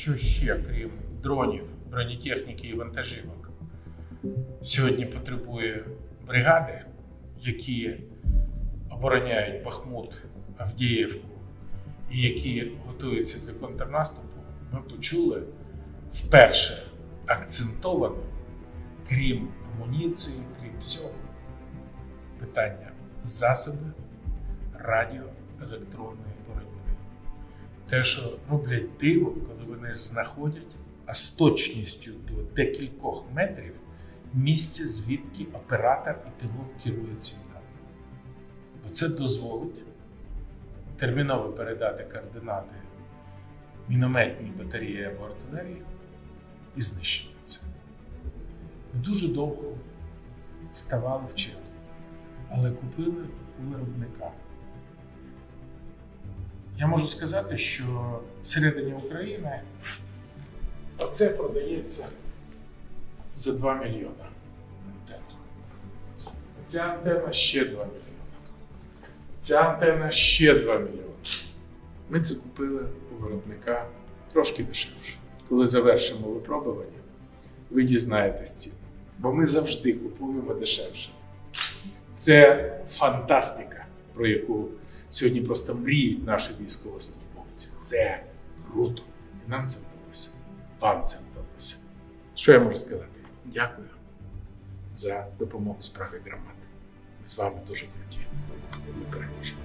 що ще, крім дронів, бронетехніки і вантажівок, сьогодні потребує бригади, які обороняють Бахмут, Авдіївку і які готуються для контрнаступу, ми почули вперше акцентовано, крім амуніції, крім всього, питання засоби радіоелектронної боротьби. Те, що роблять диво, коли вони знаходять, а з точністю до декількох метрів місце, звідки оператор і пілот керують цим напрямком. Бо це дозволить терміново передати координати мінометній батареї або артилерії і знищити це. Ми дуже довго вставали в чергу, але купили у виробника. Я можу сказати, що всередині України оце продається за 2 мільйона антенн. Ця антенна ще 2 мільйони. Ця антенна ще 2 мільйони. Ми це купили у виробника трошки дешевше. Коли завершимо випробування, ви дізнаєтесь ціну. Бо ми завжди купуємо дешевше. Це фантастика, про яку сьогодні просто мріють наші військовослужбовці. Це круто. І нам це вдалося. Вам це вдалося. Що я можу сказати? Дякую за допомогу справі громади. Ми з вами дуже круті. Ми переможемо.